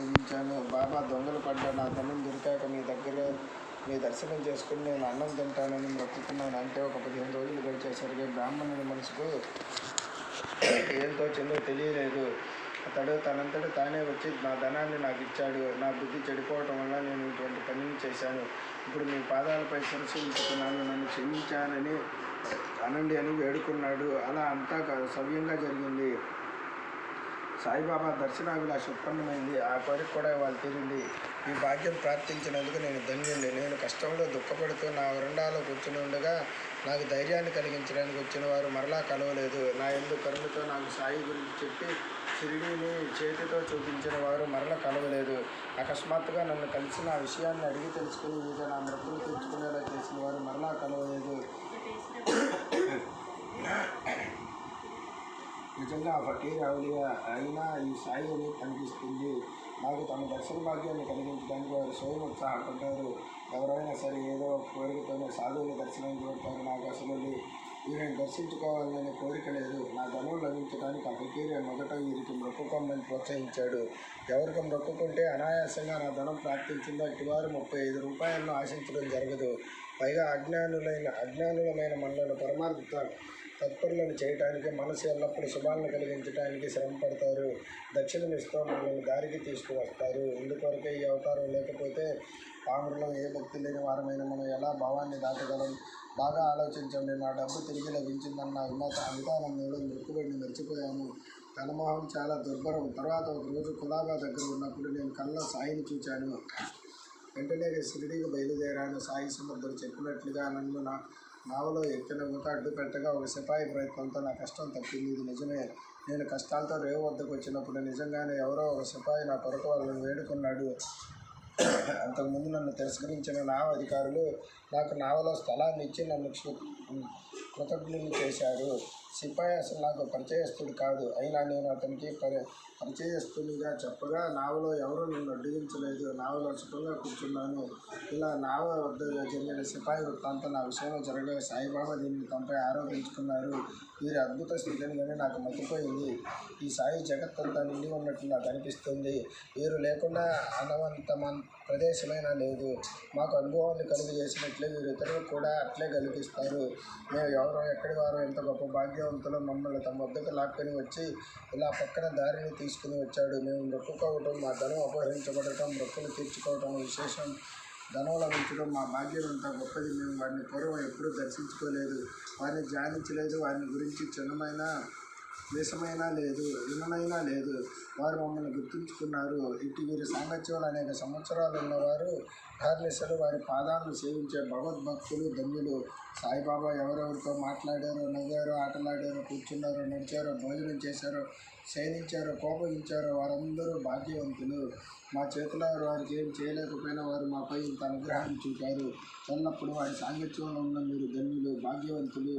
అందించాను బాబా దొంగలు పడ్డ నా ధనం దొరికాక మీ దగ్గర మీ దర్శనం చేసుకుని నేను అన్నం తింటానని మొక్కుతున్నాను అంటే ఒక పదిహేను రోజులు గడిచేసరికి బ్రాహ్మణుని మనసుకు ఏం తోచిందో తెలియలేదు. అతడు తనంతట తానే వచ్చి నా ధనాన్ని నాకు ఇచ్చాడు. నా బుద్ధి చెడిపోవటం వల్ల నేను ఇటువంటి పనిని చేశాను. ఇప్పుడు మీ పాదాలపై సరసించుకున్నాను నన్ను క్షమించానని అనండి అని వేడుకున్నాడు. అలా అంతా సవ్యంగా జరిగింది. సాయిబాబా దర్శనాభిలాష ఉత్పన్నమైంది. ఆ కోరిక కూడా ఇవాళ తీరింది. ఈ భాగ్యం ప్రార్థించినందుకు నేను ధన్యుణ్ణి. నేను కష్టంలో దుఃఖపడుతూ నా వరండాలో కూర్చుని ఉండగా నాకు ధైర్యాన్ని కలిగించడానికి వచ్చిన వారు మరలా కలవలేదు. నా ఎందు కరుణతో నాకు సాయి గురించి చెప్పి షిరిడీని చేతితో చూపించిన వారు మరల కలవలేదు. అకస్మాత్తుగా నన్ను కలిసి నా విషయాన్ని అడిగి తెలుసుకుని మీద నా మృతులు తెచ్చుకునేలా చేసిన వారు మరలా కలవలేదు నిజంగా ఫకీర్ అవులియా అయినా ఈ సాయి అని కనిపిస్తుంది. నాకు తమ దర్శన భాగ్యాన్ని కలిగించడానికి వారు స్వయం ఉత్సాహపడ్డారు. ఎవరైనా సరే ఏదో కోరికతోనే సాధువుల దర్శనం కోరుతారు నాకు అసలు వీరిని దర్శించుకోవాలనే కోరిక లేదు. నా ధనం లభించడానికి ఆ మొదట వీరికి మొక్కుకోమని ప్రోత్సహించాడు. ఎవరికి మొక్కుకుంటే అనాయాసంగా నా ధనం ప్రాప్తించిందో ఇటువారు ముప్పై ఐదు రూపాయలను ఆశించడం జరగదు. పైగా అజ్ఞానులైన అజ్ఞానులమైన మనలను పరమార్థ తత్పరులను చేయటానికి మనసు ఎల్లప్పుడూ శుభాలను కలిగించడానికి శ్రమ పడతారు. దక్షిణమిస్తూ మనల్ని దారికి తీసుకువస్తారు. ఇందుకొరకే ఈ అవతారం లేకపోతే పాములలో ఏ భక్తి లేని వారమైన మనం ఎలా భావాన్ని దాటగలం? బాగా ఆలోచించండి. నా డబ్బు తిరిగి లభించిందన్న ఉన్నత అమితానందంలో మెరుకుబడి మర్చిపోయాను కనుమోహం చాలా దుర్భరం. తర్వాత ఒక రోజు కులాబా దగ్గర ఉన్నప్పుడు నేను కళ్ళ సాయిని చూచాను వెంటనే షిరిడీకి బయలుదేరాను. సాయి సముద్రం చెప్పినట్లుగా నన్ను నా నావలో ఎక్కిన ఊత అడ్డు పెట్టగా ఒక సిపాయి ప్రయత్నంతో నా కష్టం తప్పింది. ఇది నిజమే. నేను కష్టాలతో రేవు వద్దకు వచ్చినప్పుడు నిజంగానే ఎవరో ఒక సిపాయి నా కొరకు వాళ్ళని వేడుకున్నాడు. అంతకుముందు నన్ను తిరస్కరించిన నావ అధికారులు నాకు నావలో స్థలాన్ని ఇచ్చి నన్ను క్షు కృతజ్ఞుని చేశారు సిపాయి అసలు నాకు పరిచయస్తుడు కాదు. అయినా నేను అతనికి పరి పరిచయస్తునిగా చెప్పగా నావలో ఎవరూ నన్ను అడ్డగించలేదు. నావలో సుఖంగా కూర్చున్నాను. ఇలా నావ వద్ద జరిగిన సిపాయి వృత్తాంతం నా విషయంలో జరగలేదు సాయిబాబా దీన్ని తమపై ఆరోపించుకున్నారు. వీరి అద్భుత స్థితిని కానీ నాకు మతిపోయింది. ఈ సాయి జగత్తంతా నిండి ఉన్నట్లు నాకు అనిపిస్తుంది వీరు లేకుండా అనవంతమ ప్రదేశమైనా లేదు. మాకు అనుభవాన్ని కలుగు చేసినట్లే వీరు కూడా అట్లే కలిగిస్తారు మేము ఎవరో ఎక్కడి వారో ఎంత గొప్ప భాగ్యవంతులు మమ్మల్ని తమ వద్దకు లాక్కొని వచ్చి ఇలా పక్కన దారిని తీసుకుని వచ్చాడు. మేము మొక్కుకోవటం మా ధనం అపహరించబడటం మొక్కులు తీర్చుకోవటం విశేషం. ధనం లభించడం మా భాగ్యం అంత గొప్పది. మేము వారిని పూర్వం ఎప్పుడూ దర్శించుకోలేదు. వారిని ధ్యానించలేదు. వారిని గురించి చిన్నమైన దేశమైనా లేదు వినమైనా లేదు. వారు మమ్మల్ని గుర్తుంచుకున్నారు. ఇటు వీరి సాంగత్యంలో అనేక సంవత్సరాలు ఉన్నవారు హర్నిశలు వారి పాదాలను సేవించే భగవద్భక్తులు ధన్యులు. సాయిబాబా ఎవరెవరితో మాట్లాడారో నవ్వారో ఆటలాడారో కూర్చున్నారో నడిచారో భోజనం చేశారో శయనించారో కోపగించారో వారందరూ భాగ్యవంతులు. మా చేతిలో వారికి ఏం చేయలేకపోయినా వారు మాపై ఇంత అనుగ్రహాన్ని చూపారు. ఎల్లప్పుడూ వారి సాంగత్యంలో ఉన్న మీరు ధన్యులు భాగ్యవంతులు.